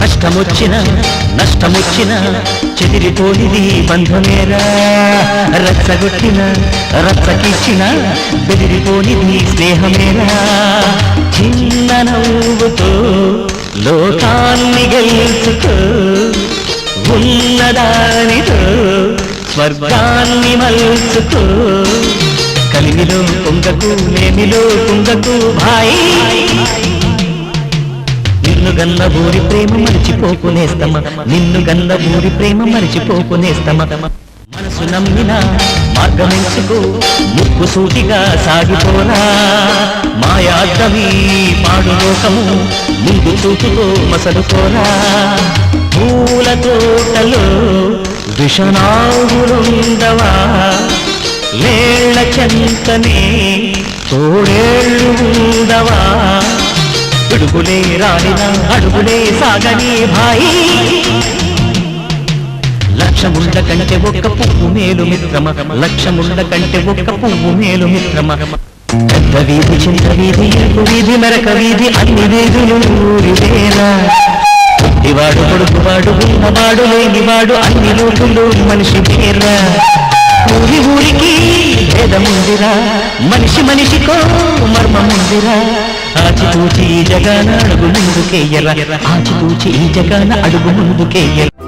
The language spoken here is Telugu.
కష్టమొచ్చిన నష్టమొచ్చిన చెదిరిపోనిది బంధమేరా? రచ్చగొట్టిన రచ్చకిచ్చిన బెదిరిపోనిది స్నేహమేరా? చిన్న నవ్వుతో లోకాన్ని గెలుచుకో ఉన్నదానితో స్వర్గాన్ని మలుచుకో కలిమిలో కుంగకు నేమిలో కుంగకు భాయి. నిన్ను గన్న ఊరి ప్రేమ మరిచిపోకునేస్తమ నిన్ను గన్న ఊరి ప్రేమ మరిచిపోకునేస్తమ. మనసు నమ్మిన మార్గమెంచుకు ముక్కు సూటిగా సాగిపోరా మాయాద్దవి పాడు లోకము ముందు చూపుతో మసలుకోరా పూల తోటలో విషనాగులుండవా లే చెంతనే తోడేళ్ళు ఉండవా అడుగులే రాలిన అడుగులే సాగనే భాయి. లక్షముండ కంటే ఒక్క పువ్వు మేలు మిత్రమ. లక్షముండ కంటే ఒక్క పువ్వు మేలు మిత్రమ. పెద్ద వీధి చిన్న వీధి ఇరుకు వీధి మెరక వీధి అన్ని వీధులు ఊరివేరా ఇవాడు కొడుకువాడు ఉన్నవాడు లేనివాడు అన్ని లోటులు మనిషి పేర్రా ఊరి ఊరికి భేదముందిరా. మనిషి మనిషికో మర్మముందిరా. ఆచితూచి ఈ జగాన అడుగు ముందుకేయరా. ఆచితూచి ఈ జగాన అడుగు ముందుకేయరా.